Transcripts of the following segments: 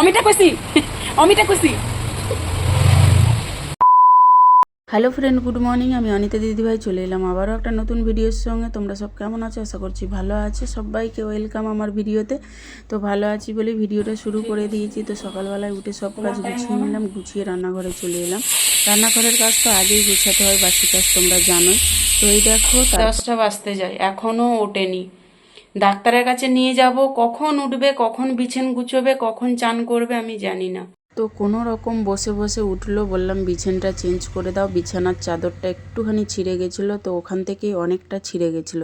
অমিতা কইছি? অমিতা কইছি। Hello friend good morning আমি অনিতা দিদিভাই চলে এলাম আবারও একটা নতুন ভিডিওর সঙ্গে। তোমরা সব কেমন আছো? আশা করছি ভালো আছে। সবাইকে ওয়েলকাম আমার ভিডিওতে তো ভালো আছি বলে ভিডিওটা শুরু করে দিয়েছি। তো সকালবেলায় উঠে সব কাজ গুছিয়ে নিলাম গুছিয়ে রান্নাঘরে চলে এলাম। রান্নাঘরের কাজ তো আগেই গুছাতে হয় বাসি কাজ তোমরা জানোই। তো এই দেখো দশটা বাজতে যায় এখনও ওঠেনি। ডাক্তারের কাছে নিয়ে যাব, কখন উঠবে, কখন বিছেন গুছোবে, কখন চান করবে আমি জানি না। তো কোনো রকম বসে বসে উঠল, বললাম, বিছানটা চেঞ্জ করে দাও, বিছানার চাদরটা একটুখানি ছিঁড়ে গেছিল, তো ওখান থেকেই অনেকটা ছিঁড়ে গেছিল।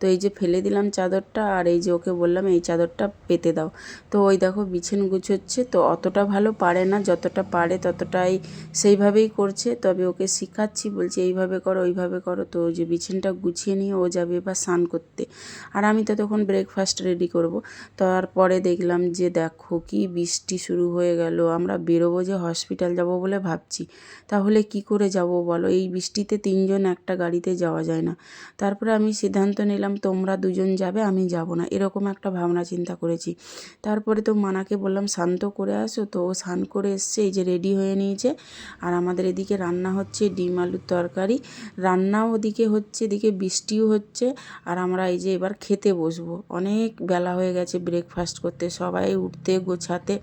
তো এই যে ফেলে দিলাম চাদরটা, আর এই যে ওকে বললাম, এই চাদরটা পেতে দাও। তো ওই দেখো বিছান গুছোচ্ছে, তো অতটা ভালো পারে না, যতটা পারে ততটাই সেইভাবেই করছে। তবে ওকে শিখাচ্ছি, বলছি, এইভাবে করো, ওইভাবে করো। তো ওই যে বিছানটা গুছিয়ে নিয়ে ও যাবে বা স্নান করতে। আর আমি তো তখন ব্রেকফাস্ট রেডি করব। তারপরে দেখলাম যে দেখো কি বৃষ্টি শুরু হয়ে গেল। আমরা বেরোবো যে হসপিটাল যাব বলে ভাবছি। তাহলে কি করে যাব বলো? এই বৃষ্টিতে তিনজন একটা গাড়িতে যাওয়া যায় না। তারপরে আমি সিদ্ধান্ত নিলাম, তোমরা দুজন যাবে, আমি যাব না। এরকম একটা ভাবনা চিন্তা করেছি। তারপরে তো মানাকে বললাম, শান্ত করে আসো তো। ও স্নান করে এসছে, এই যে রেডি হয়ে নিয়েছে। আর আমাদের এদিকে রান্না হচ্ছে ডিম আলুর তরকারি। রান্নাও ওদিকে হচ্ছে, এদিকে বৃষ্টিও হচ্ছে। আর আমরা এই যে এবার খেতে বসবো। অনেক বেলা হয়ে গেছে ব্রেকফাস্ট করতে। সবাই উঠতে, গোছাতে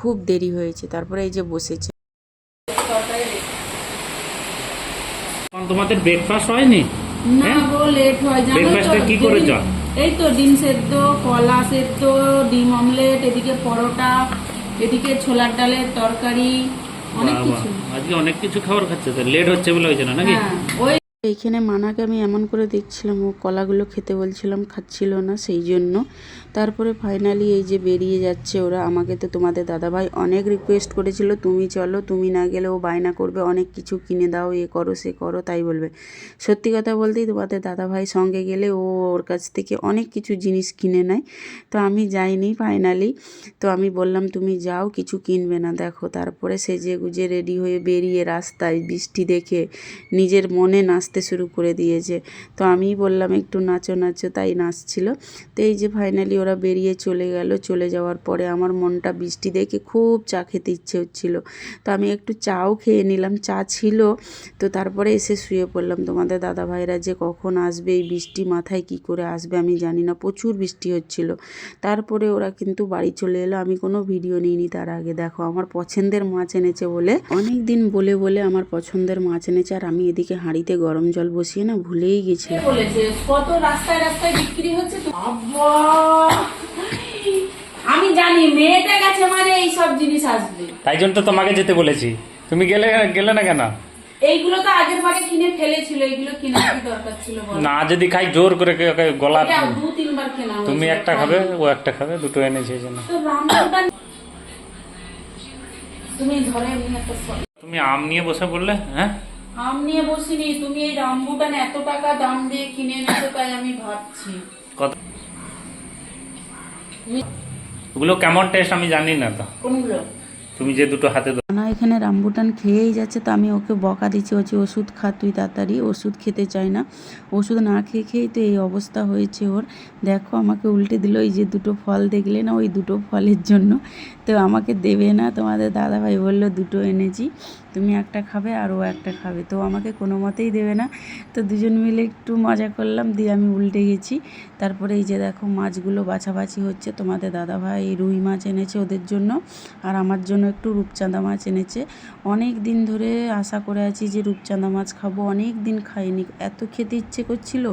খুব দেরি হয়েছে তারপরে এই যে বসেছে। তোমাদের ব্রেকফাস্ট হয়নি? না হ্যাঁ? গো লেট হয় জানো ব্রেকফাস্টে কি করেছ? এই তো ডিম সেদ্ধ কলা সেদ্ধ ডিম অমলেট এদিকে পরোটা এদিকে ছোলার ডালের তরকারি অনেক কিছু। আজকে অনেক কিছু খাবার খাচ্ছে তো লেট হচ্ছে বলে হয়েছে না নাকি? হ্যাঁ ওই এইখানে মানাকে আমি এমন করে দেখছিলাম, ও কলাগুলো খেতে বলছিলাম, খাচ্ছিল না সেই জন্য। তারপরে ফাইনালি এই যে বেরিয়ে যাচ্ছে ওরা আমাকে তো তোমাদের দাদাভাই অনেক রিকোয়েস্ট করেছিল, তুমি চলো, তুমি না গেলে ও বায়না করবে, অনেক কিছু কিনে দাও, এ করো, সে করো, তাই বলবে। সত্যি কথা বলতেই তোমাদের দাদাভাই সঙ্গে গেলে ও ওর কাছ থেকে অনেক কিছু জিনিস কিনে নেয়। তো আমি যাইনি ফাইনালি তো আমি বললাম, তুমি যাও, কিছু কিনবে না, দেখো। তারপরে সেজে গুজে রেডি হয়ে বেরিয়ে রাস্তায় বৃষ্টি দেখে নিজের মনে নাচতে শুরু করে দিয়েছে। তো আমিই বললাম, একটু নাচো নাচো। তাই নাচছিল। তো এই যে ফাইনালি ওরা বেরিয়ে চলে গেল। চলে যাওয়ার পরে আমার মনটা বৃষ্টি দেখে খুব চা খেতে ইচ্ছে হচ্ছিল। তো আমি একটু চাও খেয়ে নিলাম। চা ছিল। তো তারপরে এসে শুয়ে পড়লাম। তোমাদের দাদা ভাইরা যে কখন আসবে, এই বৃষ্টি মাথায় কি করে আসবে আমি জানি না। প্রচুর বৃষ্টি হচ্ছিল। তারপরে ওরা কিন্তু বাড়ি চলে এলো। আমি কোনো ভিডিও নিইনি তার আগে। দেখো, আমার পছন্দের মাছ এনেছে বলে অনেক দিন বলে বলে আমার পছন্দের মাছ এনেছে। আর আমি এদিকে হাঁড়িতে গরম জল বসিয়ে না ভুলেই গেছিলাম কত রাস্তায় রাস্তায় বিক্রি হচ্ছে আমি জানি মেয়েটা গেছে মানে এই সব জিনিস আসবে। তাই জন্য তো তোমাকে যেতে বলেছি। তুমি গেলে গেলে না কেন? এইগুলো তো আগের বারে কিনে ফেলেছিল এইগুলো কিনে কি দরকার ছিল বলো? না যদি খাই জোর করে গলা দু তিনবার কেনা তুমি একটা খাবে ও একটা খাবে দুটো এনেছে জন্য। তুমি ধরে তুমি আম নিয়ে বসে বললে হ্যাঁ? আম নিয়ে বসিনি তুমি এই রামবুটান এত টাকা দাম দিয়ে কিনে এনেছো তাই আমি ভাবছি। কত? ওগুলো কেমন টেস্ট আমি জানি না তো। কোনগুলো? তুমি যে দুটো হাতে। না এখানে রামবুটান খেয়েই যাচ্ছে তো আমি ওকে বকা দিচ্ছি হচ্ছে ওষুধ খা তুই তাড়াতাড়ি ওষুধ খেতে চায় না। ওষুধ না খেয়ে খেয়েই তো এই অবস্থা হয়েছে ওর। দেখো আমাকে উল্টে দিল এই যে দুটো ফল দেখলে না ওই দুটো ফলের জন্য। তো আমাকে দেবে না তোমাদের দাদাভাই বলল দুটো এনেছি। তুমি একটা খাবে আর ও একটা খাবে। তো আমাকে কোনো মতেই দেবে না। তো দুজন মিলে একটু মজা করলাম, দিয়ে আমি উল্টে গেছি। তারপরে এই যে দেখো মাছগুলো বাছাবাছি হচ্ছে। তোমাদের দাদাভাই রুই মাছ এনেছে ওদের জন্য, আর আমার জন্য একটু রূপচাঁদা মাছ এনেছে। অনেক দিন ধরে আশা করে আছি যে রূপচাঁদা মাছ খাব। অনেক দিন খাইনি। এত খেতে ইচ্ছে করছিল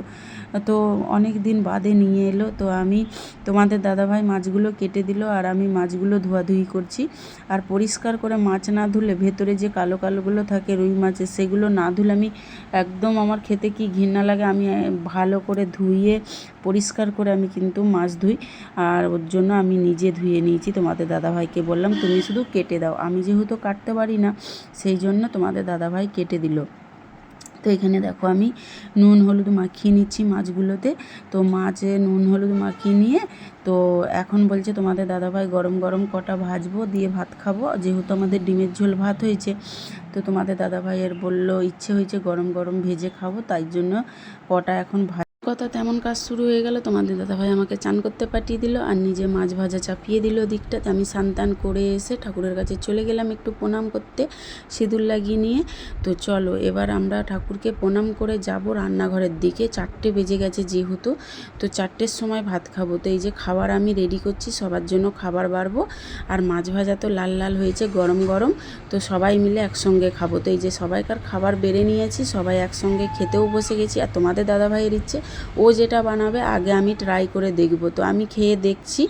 তো অনেক দিন বাদে নিয়ে এলো। তো আমি তোমাদের দাদাভাই মাছগুলো কেটে দিল আর আমি মাছগুলো ধোয়াধুয়ি করছি। আর পরিষ্কার করে মাছ না ধুলে ভেতরে যে কালো কালোগুলো থাকে রুই মাছের, সেগুলো না ধুলে আমি একদম আমার খেতে কি ঘৃণা লাগে, আমি ভালো করে ধুইয়ে, পরিষ্কার করে আমি কিন্তু মাছ ধুই। আর ওর জন্য আমি নিজে ধুয়ে নিয়েছি, তোমাদের দাদাভাইকে বললাম, তুমি শুধু কেটে দাও। আমি যেহেতু কাটতে পারি না, সেই জন্য তোমাদের দাদাভাই কেটে দিল। তো এখানে দেখো আমি নুন হলুদ মাখিয়ে নিচ্ছি মাছগুলোতে। তো মাছে নুন হলুদ মাখিয়ে নিয়ে, তো এখন বলছে তোমাদের দাদাভাই গরম গরম কটা ভাজবো, দিয়ে ভাত খাব। যেহেতু আমাদের ডিমের ঝোল ভাত হয়েছে, তো তোমাদের দাদাভাইয়ের বলল ইচ্ছে হয়েছে গরম গরম ভেজে খাব, তাই জন্য কটা এখন ভাজ কথা তেমন কাজ শুরু হয়ে গেল। তোমাদের দাদাভাই আমাকে চান করতে পাঠিয়ে দিল আর নিজে মাছ ভাজা চাপিয়ে দিল দিকটাতে। আমি সান্তান করে এসে ঠাকুরের কাছে চলে গেলাম একটু প্রণাম করতে, সিঁদুর লাগিয়ে নিয়ে। তো চলো, এবার আমরা ঠাকুরকে প্রণাম করে যাব রান্নাঘরের দিকে। চারটে বেজে গেছে যেহেতু, তো চারটের সময় ভাত খাব। তো এই যে খাবার আমি রেডি করছি, সবার জন্য খাবার বাড়বো। আর মাছ ভাজা তো লাল লাল হয়েছে, গরম গরম। তো সবাই মিলে একসঙ্গে খাব। তো এই যে সবাইকার খাবার বেড়ে নিয়েছি, সবাই একসঙ্গে খেতেও বসে গেছি। আর তোমাদের দাদাভাইয়ের ইচ্ছে ও যেটা বানাবে আগে আমি ট্রাই করে দেখব। তো আমি খেয়ে দেখছি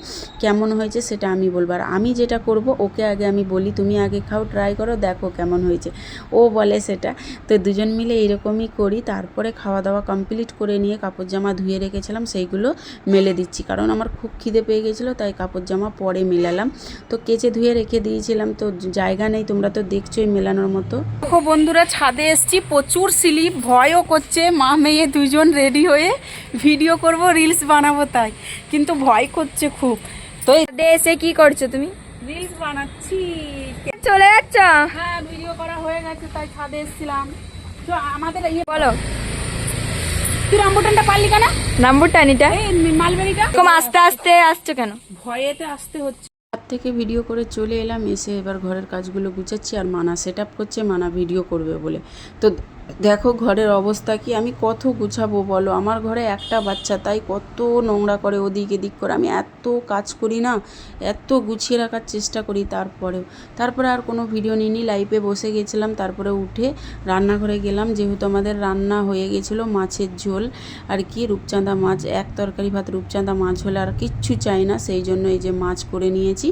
কেমন হয়েছে সেটা আমি বলব। আর আমি যেটা করব, ওকে আগে আমি বলি, তুমি আগে খাও ট্রাই করো, দেখো কেমন হয়েছে। ও বলে সেটা। তো দুজন মিলে এরকমই করি। তারপরে খাওয়া দাওয়া কমপ্লিট করে নিয়ে কাপড় জামা ধুয়ে রেখেছিলাম, সেইগুলো মেলে দিচ্ছি। কারণ আমার খুব খিদে পেয়ে গেছিল, তাই কাপড় জামা পরে মেলালাম। তো কেচে ধুয়ে রেখে দিয়েছিলাম, তো জায়গা নেই, তোমরা তো দেখছোই মেলানোর মতো। দেখো বন্ধুরা, ছাদে এসছি, প্রচুর স্লিপ, ভয়ও করছে। মা মেয়ে দুজন রেডি হয়ে ভিডিও করব রিলস বানাবো তাই। কিন্তু ভয় করছে খুব। তো এসে কি করছ তুমি? রিলস বানাচ্ছি। চলে যাচ্ছ? হ্যাঁ ভিডিও করা হয়ে গেছে তাই ছাদে এসেছিলাম। তো আমাদের ইয়ে বলো। তুই রামবুটানটা পারলি কেন? নাম্বার টানিটা এই মালবেরিটা? কম আস্তে আস্তে আসছো কেন? ভয়েতে আসতে হচ্ছে। হাত থেকে ভিডিও করে চলে এলাম এসে এবার ঘরের কাজগুলো গুছাচ্ছি আর মানা সেট আপ করছে মানা ভিডিও করবে বলে। তো দেখো ঘরের অবস্থা কি? আমি কত গুছাবো বলো? আমার ঘরে একটা বাচ্চা, তাই কত নোংরা করে ওদিক এদিক করে। আমি এত কাজ করি না, এত গুছিয়ে রাখার চেষ্টা করি তারপরেও। তারপরে আর কোনো ভিডিও নিইনি লাইফে বসে গেছিলাম, তারপরে উঠে রান্নাঘরে গেলাম। যেহেতু আমাদের রান্না হয়ে গেছিল মাছের ঝোল, আর কি রূপচাঁদা মাছ, এক তরকারি ভাত রূপচাঁদা মাছ হলে আর কিচ্ছু চাই না, সেই জন্য এই যে মাছ করে নিয়েছি।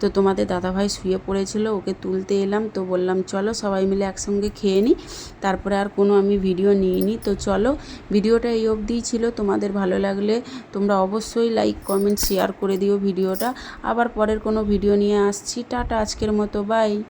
তো তোমাদের দাদাভাই শুয়ে পড়েছিল, ওকে তুলতে এলাম। তো বললাম, চলো সবাই মিলে একসঙ্গে খেয়ে নিই তারপরে আর কোনো আমি ভিডিও নিইনি। তো চলো ভিডিওটা এই অবধিই ছিল। তোমাদের ভালো লাগলে তোমরা অবশ্যই লাইক কমেন্ট শেয়ার করে দিও ভিডিওটা আবার পরের কোনো ভিডিও নিয়ে আসছি। টাটা, আজকের মতো বাই